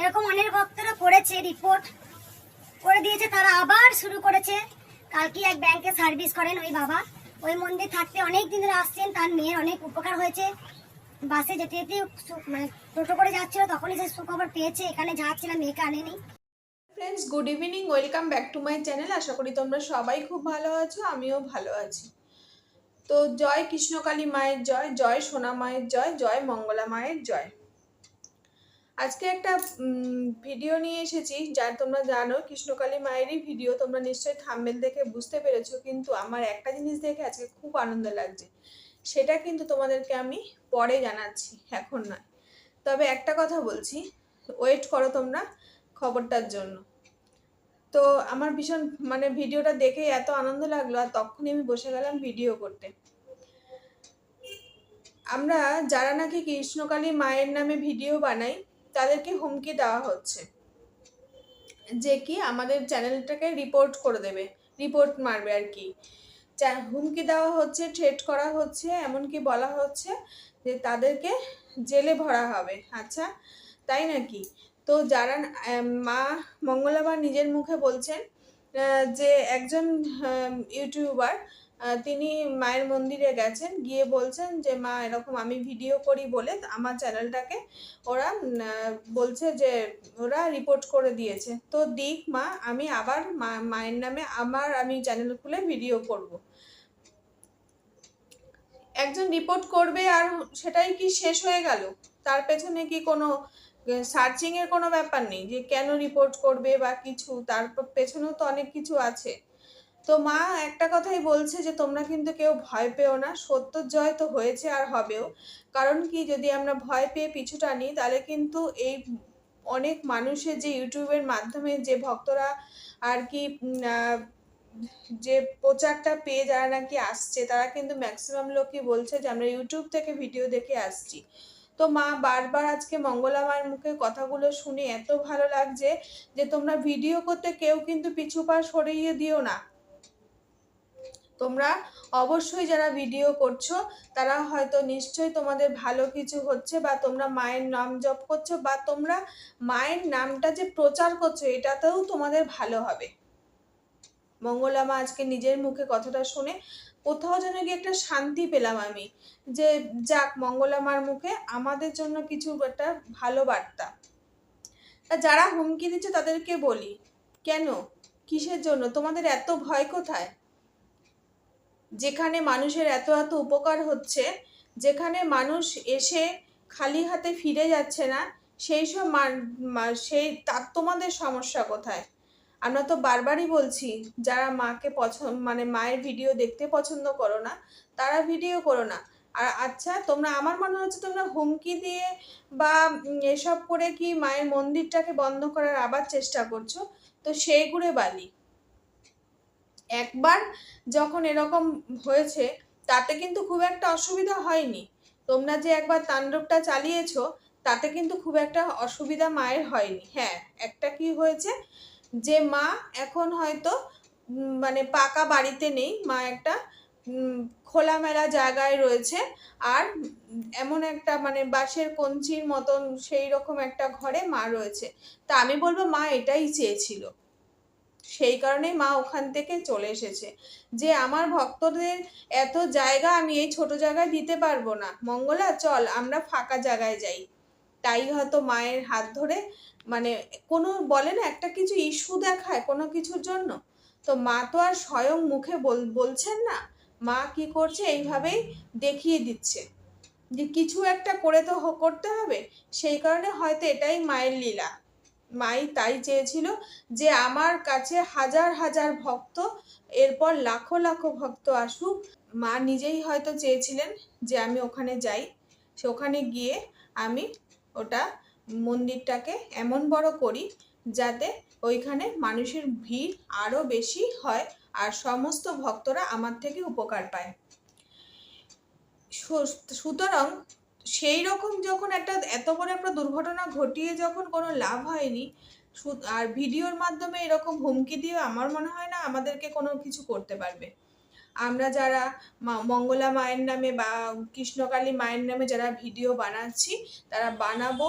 এরকম অনেক ভক্তরা করেছে রিপোর্ট করে দিয়েছে, তারা আবার শুরু করেছে। কালকে এক ব্যাংকে সার্ভিস করেন ওই বাবা। ওই মন্দির থাকতে অনেক দিন ধরে আসছেন, তার মেয়ের অনেক উপকার হয়েছে। বাসে যেতে যেতে মানে টোটো করে যাচ্ছিল, তখনই সে সুখবর পেয়েছে, এখানে যাচ্ছিল, মেয়েকে আনেনি। Friends good evening welcome back to my channel আশা করি তোমরা সবাই খুব ভালো আছো, আমিও ভালো আছি। তো জয় কৃষ্ণকালী মায়ের জয় জয় সোনা মায়ের জয় জয় মঙ্গলা মায়ের জয়। আজকে একটা ভিডিও নিয়ে এসেছি, যার তোমরা জানো, কৃষ্ণকালী মায়েরই ভিডিও তোমরা নিশ্চয়ই থাম্বেল দেখে বুঝতে পেরেছ, কিন্তু আমার একটা জিনিস দেখে আজকে খুব আনন্দ লাগছে। সেটা কিন্তু তোমাদেরকে আমি পরে জানাচ্ছি, এখন নয়। তবে একটা কথা বলছি ওয়েট করো তোমরা খবরটার জন্য। তো আমার ভীষণ মানে ভিডিওটা দেখে এত আনন্দ লাগল, আর তখনই আমি বসে গেলাম ভিডিও করতে। আমরা যারা নাকি কৃষ্ণকালী মায়ের নামে ভিডিও বানাই তাদেরকে হুমকি দেওয়া হচ্ছে। যে কি আমাদের চ্যানেলটাকে রিপোর্ট করে দেবে রিপোর্ট মারবে আর কি। হুমকি দেওয়া হচ্ছে থ্রেট করা হচ্ছে, এমনকি বলা হচ্ছে যে তাদেরকে জেলে ভরা হবে। আচ্ছা তাই নাকি তো যারা মা মঙ্গলাবার নিজের মুখে বলছেন যে একজন ইউটিউবার তিনি মায়ের মন্দিরে গেছেন, গিয়ে বলছেন যে, মা, এরকম আমি ভিডিও করি বলে আমার চ্যানেলটাকে ওরা বলছে যে, ওরা রিপোর্ট করে দিয়েছে। তো দিক, মা, আমি আবার মায়ের নামে আমার আমি চ্যানেল খুলে ভিডিও করব। একজন রিপোর্ট করবে আর সেটাই কি শেষ হয়ে গেল? তার পেছনে কি কোনো সার্চিংয়ের কোনো ব্যাপার নেই? যে কেন রিপোর্ট করবে বা কিছু? তার পেছনেও তো অনেক কিছু আছে। তো মা একটা কথাই বলছে যে, তোমরা কিন্তু কেউ ভয় পেও না। সত্যর জয় তো হয়েছে আর হবেও। কারণ কি, যদি আমরা ভয় পেয়ে পিছু টানি তাহলে কিন্তু এই অনেক মানুষের যে ইউটিউবের মাধ্যমে যে ভক্তরা আর কি যে প্রচারটা পেয়ে যারা নাকি আসছে, তারা কিন্তু ম্যাক্সিমাম লোকই বলছে যে, আমরা ইউটিউব থেকে ভিডিও দেখে আসছি। তো মা বারবার আজকে মঙ্গলা মায়ের মুখে কথাগুলো শুনে এত ভালো লাগছে যে, তোমরা ভিডিও করতে কেউ কিন্তু পিছু পা সরিয়ে দিও না। তোমরা অবশ্যই যারা ভিডিও করছ, তারা হয়তো নিশ্চয়ই তোমাদের ভালো কিছু হচ্ছে বা তোমরা মায়ের নাম জপ করছ বা তোমরা মায়ের নামটা যে প্রচার করছ, এটাতেও তোমাদের ভালো হবে। মঙ্গলামা আজকে নিজের মুখে কথাটা শুনে কোথাও যেন গিয়ে একটা শান্তি পেলাম আমি যে যাক মঙ্গলামার মুখে আমাদের জন্য কিছু একটা ভালো বার্তা। তা যারা হুমকি দিচ্ছে তাদেরকে বলি, কেন? কিসের জন্য? তোমাদের এত ভয় কোথায়? যেখানে মানুষের এত এত উপকার হচ্ছে, যেখানে মানুষ এসে খালি হাতে ফিরে যাচ্ছে না, সেই সব সেই, তার তোমাদের সমস্যা কোথায়? আমরা তো বারবারই বলছি, যারা মাকে পছন্দ মানে মায়ের ভিডিও দেখতে পছন্দ করো না, তারা ভিডিও করো না। আর আচ্ছা তোমরা, আমার মনে হচ্ছে তোমরা হুমকি দিয়ে বা এসব করে কি মায়ের মন্দিরটাকে বন্ধ করার আবার চেষ্টা করছ? তো সেই গুড়ে বালি। একবার যখন এরকম হয়েছে, তাতে কিন্তু খুব একটা অসুবিধা হয়নি। তোমরা যে একবার তাণ্ডবটা চালিয়েছো, তাতে কিন্তু খুব একটা অসুবিধা মায়ের হয়নি। হ্যাঁ একটা কি হয়েছে, যে মা এখন হয়তো মানে পাকা বাড়িতে নেই, মা একটা খোলামেলা জায়গায় রয়েছে, আর এমন একটা মানে বাঁশের কঞ্চির মতন সেই রকম একটা ঘরে মা রয়েছে। তা আমি বলব মা এটাই চেয়েছিল। সেই কারণেই মা ওখান থেকে চলে এসেছে। যে আমার ভক্তদের এত জায়গা আমি এই ছোট জায়গায় দিতে পারব না। মঙ্গলা, চল, আমরা ফাঁকা জায়গায় যাই। তাই হয়তো মায়ের হাত ধরে মানে কোনো বলে না, একটা কিছু ইস্যু দেখায় কোনো কিছুর জন্য। তো মা তো আর স্বয়ং মুখে বল, বলছেন না। মা কি করছে এইভাবেই দেখিয়ে দিচ্ছে। যে কিছু একটা করে তো করতে হবে। সেই কারণে হয়তো এটাই মায়ের লীলা। মাই তাই চেয়েছিল যে আমার কাছে হাজার হাজার ভক্ত, এরপর লাখো লাখো ভক্ত আসুক। মা নিজেই হয়তো চেয়েছিলেন যে আমি ওখানে যাই। সে ওখানে গিয়ে আমি ওটা মন্দিরটাকে এমন বড় করি যাতে ওইখানে মানুষের ভিড় আরও বেশি হয় আর সমস্ত ভক্তরা আমার থেকে উপকার পায়। সুতরাং সেই রকম যখন একটা এত বড় একটা দুর্ঘটনা ঘটিয়ে যখন কোনো লাভ হয়নি আর ভিডিওর মাধ্যমে এরকম হুমকি দিয়ে আমার মনে হয় না আমাদেরকে কোনো কিছু করতে পারবে। আমরা যারা মঙ্গলা মায়ের নামে বা কৃষ্ণকালী মায়ের নামে যারা ভিডিও বানাচ্ছি, তারা বানাবো।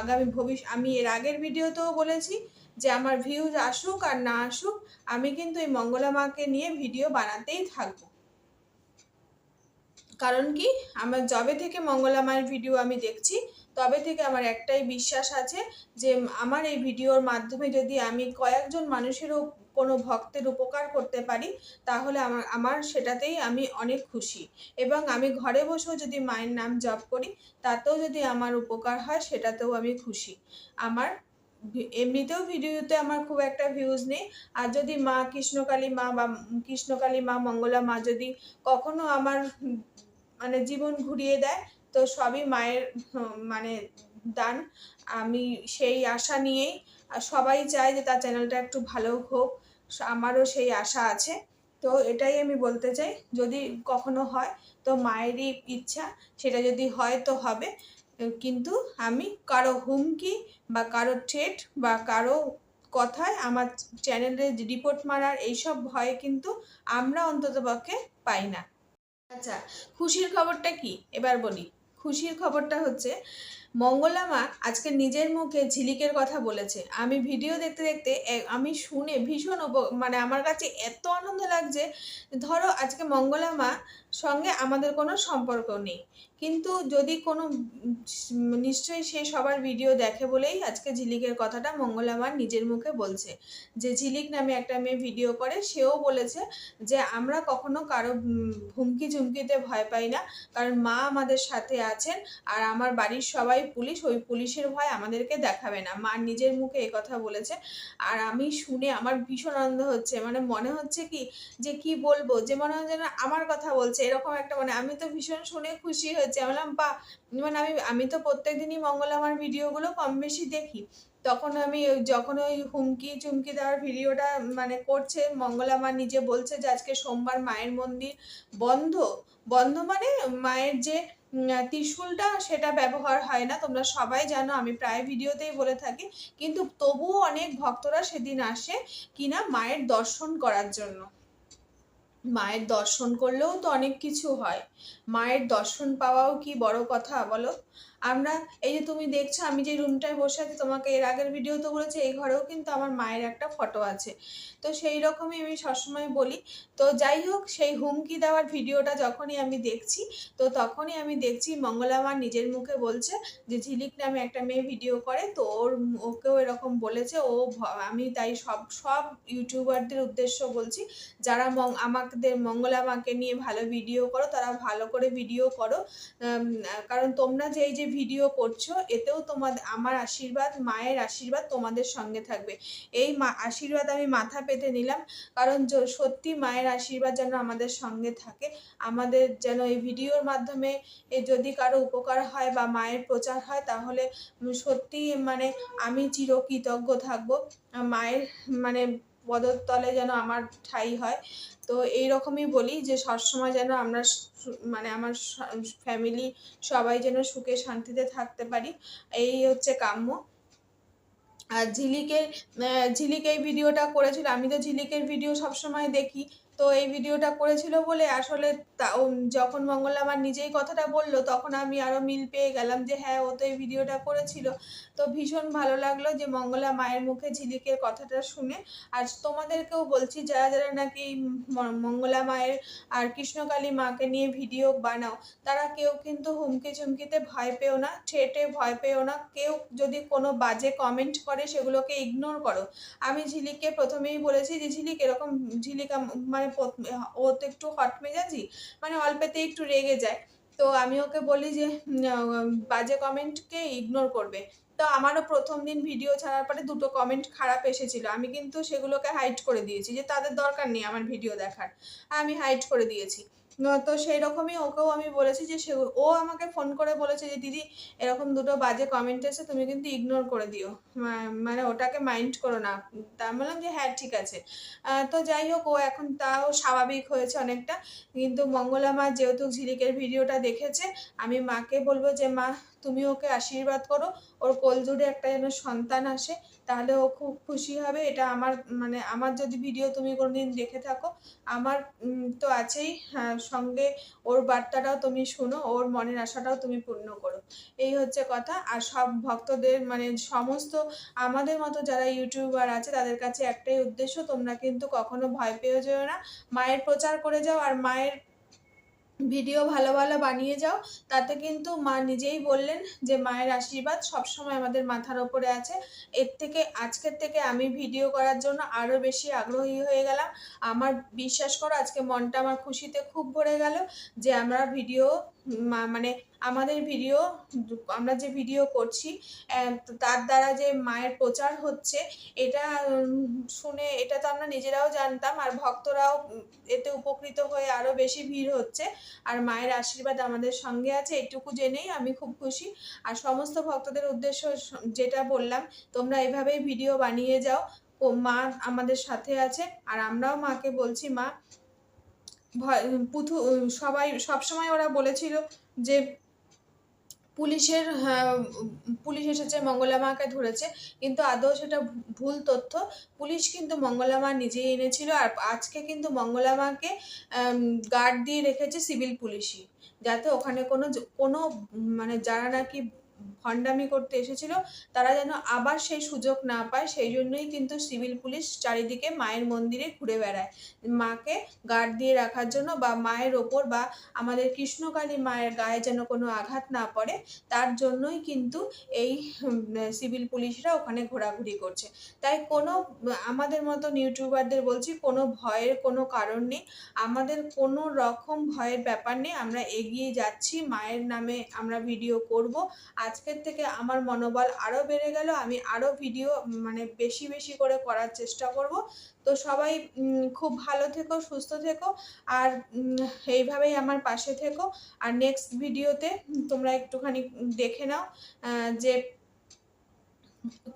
আগামী ভবিষ্যৎ আমি এর আগের ভিডিওতেও বলেছি যে আমার ভিউজ আসুক আর না আসুক, আমি কিন্তু এই মঙ্গলা মাকে নিয়ে ভিডিও বানাতেই থাকব। কারণ কি, আমার যবে থেকে মঙ্গলা মায়ের ভিডিও আমি দেখছি, তবে থেকে আমার একটাই বিশ্বাস আছে যে আমার এই ভিডিওর মাধ্যমে যদি আমি কয়েকজন মানুষেরও কোনো ভক্তের উপকার করতে পারি, তাহলে আমার আমার সেটাতেই আমি অনেক খুশি। এবং আমি ঘরে বসেও যদি মায়ের নাম জপ করি, তাতেও যদি আমার উপকার হয়, সেটাতেও আমি খুশি। আমার এমনিতেও ভিডিওতে আমার খুব একটা ভিউজ নেই। আর যদি মা কৃষ্ণকালী মা বা কৃষ্ণকালী মা, মঙ্গলা মা যদি কখনো আমার মানে জীবন ঘুরিয়ে দেয়। তো সবই মায়ের মানে দান। আমি সেই আশা নিয়েই সবাই চায় যে তার চ্যানেলটা একটু ভালো হোক। আমারও সেই আশা আছে। তো এটাই আমি বলতে চাই, যদি কখনো হয় তো মায়েরই ইচ্ছা, সেটা যদি হয় তো হবে। কিন্তু আমি কারও হুমকি বা কারও থ্রেট বা কারও কথায় আমার চ্যানেলে রিপোর্ট মারার এইসব ভয়ে কিন্তু আমরা অন্ততপক্ষে পাই না। আচ্ছা খুশির খবরটা কি? এবার বলি। খুশির খবরটা হচ্ছে মঙ্গলা মা আজকে নিজের মুখে ঝিলিকের কথা বলেছে। আমি ভিডিও দেখতে দেখতে আমি শুনে ভীষণ মানে আমার কাছে এত আনন্দ লাগছে, ধরো আজকে মঙ্গলা মা সঙ্গে আমাদের কোনো সম্পর্ক নেই। কিন্তু যদি কোনো, নিশ্চয়ই সে সবার ভিডিও দেখে বলেই আজকে ঝিলিকের কথাটা মঙ্গলা মা নিজের মুখে বলছে। যে ঝিলিক নামে একটা মেয়ে ভিডিও করে, সেও বলেছে যে আমরা কখনো কারও হুমকি ঝুমকিতে ভয় পাই না। কারণ মা আমাদের সাথে আছেন আর আমার বাড়ির সবাই পুলিশ, ওই পুলিশের ভয় আমাদেরকে দেখাবে না। মা নিজের মুখে এই কথা বলেছে। আর আমি শুনে আমার ভীষণ আনন্দ হচ্ছে। মানে মনে হচ্ছে কি, যে কি বলব? যে মনে হয় যেন আমার কথা বলছে। এরকম একটা মানে আমি তো ভীষণ শুনে খুশি হয়েছে। বললাম বা মানে আমি আমি তো প্রত্যেকদিনই মঙ্গল আমার ভিডিওগুলো কম বেশি দেখি। তখন আমি যখন ওই হুমকি চুমকি দেওয়ার ভিডিওটা মানে করছে, মঙ্গলা মা নিজে বলছে যে, আজকে সোমবার মায়ের মন্দির বন্ধ। বন্ধ মানে মায়ের যে ত্রিশূলটা সেটা ব্যবহার হয় না। তোমরা সবাই জানো, আমি প্রায় ভিডিওতেই বলে থাকি। কিন্তু তবুও অনেক ভক্তরা সেদিন আসে কিনা মায়ের দর্শন করার জন্য। মায়ের দর্শন করলেও তো অনেক কিছু হয়। মায়ের দর্শন পাওয়াও কি বড় কথা বলো? আমরা, এই যে তুমি দেখছ, আমি যে রুমটায় বসে আছি, তোমাকে এর আগের ভিডিও তো বলেছি, এই ঘরেও কিন্তু আমার মায়ের একটা ফটো আছে। তো সেই রকমই আমি সবসময় বলি। তো যাই হোক, সেই হুমকি দেওয়ার ভিডিওটা যখনই আমি দেখছি, তো তখনই আমি দেখছি, মঙ্গলা মা নিজের মুখে বলছে যে, ঝিলিক নামে একটা মেয়ে ভিডিও করে, তো ওর ওকেও এরকম বলেছে, ও আমি তাই সব সব ইউটিউবারদের উদ্দেশ্য বলছি, যারা মং- আমাদের মঙ্গলা মাকে নিয়ে ভালো ভিডিও করো, তারা ভালো করে ভিডিও করো। কারণ তোমরা যে, এই যে ভিডিও করছ, এতেও তোমাদের আমার আশীর্বাদ, মায়ের আশীর্বাদ তোমাদের সঙ্গে থাকবে। এই মা, আশীর্বাদ আমি মাথা পেতে নিলাম, কারণ সত্যি মায়ের আশীর্বাদ যেন আমাদের সঙ্গে থাকে। আমাদের যেন এই ভিডিওর মাধ্যমে যদি কারও উপকার হয় বা মায়ের প্রচার হয়, তাহলে সত্যি মানে আমি চিরকৃতজ্ঞ থাকব। মায়ের মানে পদতলে যেন আমার ঠাই হয়। তো এই রকমই বলি যে, সবসময় যেন আমরা মানে আমার ফ্যামিলি সবাই যেন সুখে শান্তিতে থাকতে পারি। এই হচ্ছে কাম্য। আর ঝিলিকের ঝিলিকে ঝিলিক এই ভিডিওটা করেছিল। আমি তো ঝিলিকের ভিডিও সবসময় দেখি। তো এই ভিডিওটা করেছিল বলে আসলে যখন মঙ্গলা আমার নিজেই কথাটা বলল, তখন আমি আরও মিল পেয়ে গেলাম যে হ্যাঁ ও তো এই ভিডিওটা করেছিল। তো ভীষণ ভালো লাগল যে মঙ্গলা মায়ের মুখে ঝিলিকের কথাটা শুনে। আর তোমাদেরকেও বলছি, যারা যারা নাকি মঙ্গলা মায়ের আর কৃষ্ণকালী মাকে নিয়ে ভিডিও বানাও, তারা কেউ কিন্তু হুমকি চুমকিতে ভয় পেও না, ঠেটে ভয় পেও না। কেউ যদি কোনো বাজে কমেন্ট করে, সেগুলোকে ইগনোর করো। আমি ঝিলিককে প্রথমেই বলেছি যে, ঝিলিক এরকম, ঝিলিকা আম- মানে ও তো একটু হট মেজাজি মানে অল্পেতে একটু রেগে যায়। তো আমি ওকে বলি যে বাজে কমেন্টকে ইগনোর করবে। তো আমারও প্রথম দিন ভিডিও ছাড়ার পরে দুটো কমেন্ট খারাপ এসেছিল। আমি কিন্তু সেগুলোকে হাইট করে দিয়েছি যে তাদের দরকার নেই আমার ভিডিও দেখার। আমি হাইট করে দিয়েছি। তো সেই রকমই ওকেও আমি বলেছি যে সে, ও আমাকে ফোন করে বলেছে যে, দিদি, এরকম দুটো বাজে কমেন্ট এসে তুমি কিন্তু ইগনোর করে দিও। মানে ওটাকে মাইন্ড করো না। তা বললাম যে হ্যাঁ ঠিক আছে। তো যাই হোক, ও এখন তাও স্বাভাবিক হয়েছে অনেকটা। কিন্তু মঙ্গলা মা যেহেতু ঝিলিকের ভিডিওটা দেখেছে, আমি মাকে বলব যে, মা, তুমি ওকে আশীর্বাদ করো। ওর কোলজুড়ে একটা যেন সন্তান আসে তাহলে ও খুব খুশি হবে। এটা আমার মানে আমার যদি ভিডিও তুমি কোনোদিন দেখে থাকো আমার তো আছেই। হ্যাঁ, সঙ্গে ওর বার্তাটাও তুমি শুনো ওর মনের আশাটাও তুমি পূর্ণ করো। এই হচ্ছে কথা। আর সব ভক্তদের মানে সমস্ত আমাদের মতো যারা ইউটিউবার আছে তাদের কাছে একটাই উদ্দেশ্য তোমরা কিন্তু কখনো ভয় পেয়ে যেও না। মায়ের প্রচার করে যাও আর মায়ের ভিডিও ভালো ভালো বানিয়ে যাও, তাতে কিন্তু মা নিজেই বললেন যে মায়ের আশীর্বাদ সবসময় আমাদের মাথার ওপরে আছে। এর থেকে, আজকের থেকে আমি ভিডিও করার জন্য আরও বেশি আগ্রহী হয়ে গেলাম। আমার বিশ্বাস করো, আজকে মনটা আমার খুশিতে খুব ভরে গেল যে আমরা ভিডিও মানে আমাদের ভিডিও আমরা যে ভিডিও করছি তার দ্বারা যে মায়ের প্রচার হচ্ছে, এটা শুনে এটা তো আমরা নিজেরাও জানতাম, আর ভক্তরাও এতে উপকৃত হয়ে আরও বেশি ভিড় হচ্ছে, আর মায়ের আশীর্বাদ আমাদের সঙ্গে আছে, এটুকু জেনেই আমি খুব খুশি। আর সমস্ত ভক্তদের উদ্দেশ্য যেটা বললাম, তোমরা এভাবেই ভিডিও বানিয়ে যাও মা আমাদের সাথে আছে, আর আমরাও মাকে বলছি, মা ভয় পুথু সবাই সবসময় ওরা বলেছিল যে পুলিশের হ্যাঁ, পুলিশ এসেছে মঙ্গলা মাকে ধরেছে কিন্তু আদৌ সেটা ভুল তথ্য। পুলিশ কিন্তু মঙ্গলা মা নিজেই এনেছিল আর আজকে কিন্তু মঙ্গলা মাকে গার্ড দিয়ে রেখেছে সিভিল পুলিশই যাতে ওখানে কোনো কোনো মানে যারা নাকি ভণ্ডামি করতে এসেছিল, তারা যেন আবার সেই সুযোগ না পায়, সেই জন্যই কিন্তু সিভিল পুলিশ চারিদিকে মায়ের মন্দিরে ঘুরে বেড়ায়। মাকে গার্ড দিয়ে রাখার জন্য বা মায়ের ওপর বা আমাদের কৃষ্ণকালী মায়ের গায়ে যেন কোনো আঘাত না পড়ে, তার জন্যই কিন্তু এই সিভিল পুলিশরা ওখানে ঘোরাঘুরি করছে। তাই কোনো, আমাদের মতো ইউটিউবারদের বলছি, কোনো ভয়ের কোনো কারণ নেই। আমাদের কোনো রকম ভয়ের ব্যাপার নেই। আমরা এগিয়ে যাচ্ছি, মায়ের নামে আমরা ভিডিও করব। আজকের থেকে আমার মনোবল আরও বেড়ে গেল। আমি আরও ভিডিও মানে বেশি বেশি করে করার চেষ্টা করব। তো সবাই খুব ভালো থেকো, সুস্থ থেকো। আর এইভাবেই আমার পাশে থেকো। আর নেক্সট ভিডিওতে তোমরা একটুখানি দেখে নাও যে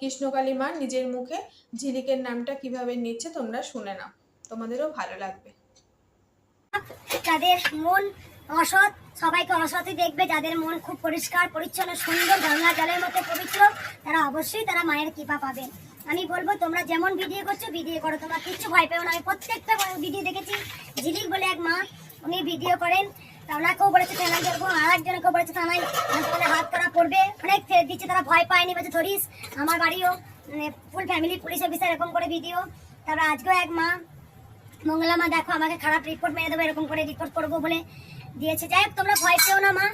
কৃষ্ণকালী মা নিজের মুখে ঝিলিকের নামটা কীভাবে নিচ্ছে তোমরা শুনে নাও। তোমাদেরও ভালো লাগবে। যাদের মন, অসৎ সবাইকে অসৎই দেখবে, যাদের মন খুব পরিষ্কার, পরিচ্ছন্ন, সুন্দর, গঙ্গা জলের মতো পবিত্র, তারা অবশ্যই তারা মায়ের কৃপা পাবে আমি বলব, তোমরা যেমন ভিডিও করছ ভিডিও করো। তোমরা কিচ্ছু ভয় পেও না। আমি প্রত্যেকটা ভিডিও দেখেছি। ঝিলিক বলে এক মা, উনি ভিডিও করেন। ওনাকেও বলেছে, থানায় যাব আর একজনকেও বলেছে, থানায় হাসপাতালে হাত করা পড়বে। অনেক থ্রেট দিচ্ছে, তারা ভয় পায়নি। বলছে, ধরিস, আমার বাড়িও ফুল ফ্যামিলি পুলিশ অফিসার এরকম করে ভিডিও তারপর আজকেও এক মা, মঙ্গলা মা, দেখো, আমাকে খারাপ রিপোর্ট মেরে দেবো, এরকম করে রিপোর্ট করব বলে দিয়েছে। যাই হোক, তোমরা ভয় পেও না, মা।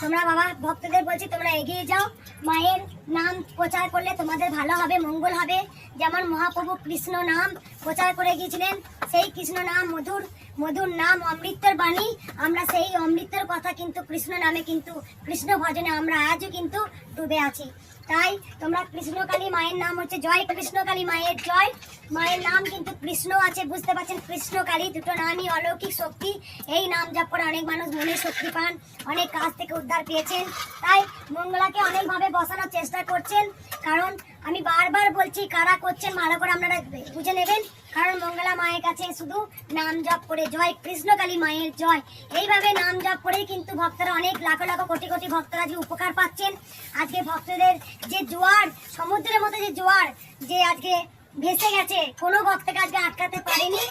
তোমরা বাবা, ভক্তদের বলছি, তোমরা এগিয়ে যাও। মায়ের নাম প্রচার করলে তোমাদের ভালো হবে, মঙ্গল হবে। যেমন মহাপ্রভু কৃষ্ণ নাম প্রচার করে গিয়েছিলেন, সেই কৃষ্ণ নাম মধুর মধুর নাম অমৃতের বাণী। আমরা সেই অমৃতের কথা কিন্তু কৃষ্ণ নামে কিন্তু, কৃষ্ণ ভজনে আমরা আজও কিন্তু ডুবে আছি। তাই তোমরা কৃষ্ণকালী মায়ের নাম হচ্ছে জয় কৃষ্ণকালী মায়ের জয়। মায়ের নাম কিন্তু কৃষ্ণ আছে, বুঝতে পারছেন? কৃষ্ণকালী দুটো নামই অলৌকিক শক্তি। এই নাম জপ করে অনেক মানুষ মনে শক্তি পান, অনেক কাজ থেকে উদ্ধার পেয়েছেন। তাই মঙ্গলাকে অনেকভাবে বসানোর চেষ্টা করছেন, কারণ আমি বারবার বলছি কারা করছেন, ভালো করে আপনারা বুঝে নেবেন। কারণ মঙ্গলা মায়ের কাছে শুধু নাম জপ করে জয় কৃষ্ণকালী মায়ের জয়। এইভাবে নাম জপ করেই কিন্তু ভক্তরা অনেক লাখো লাখো কোটি কোটি ভক্তরা যে উপকার পাচ্ছেন। আজকে ভক্তদের যে জোয়ার, সমুদ্রের মতো যে জোয়ার, যে আজকে ভেসে গেছে, কোনো ভক্তকে আজকে আটকাতে পারেনি।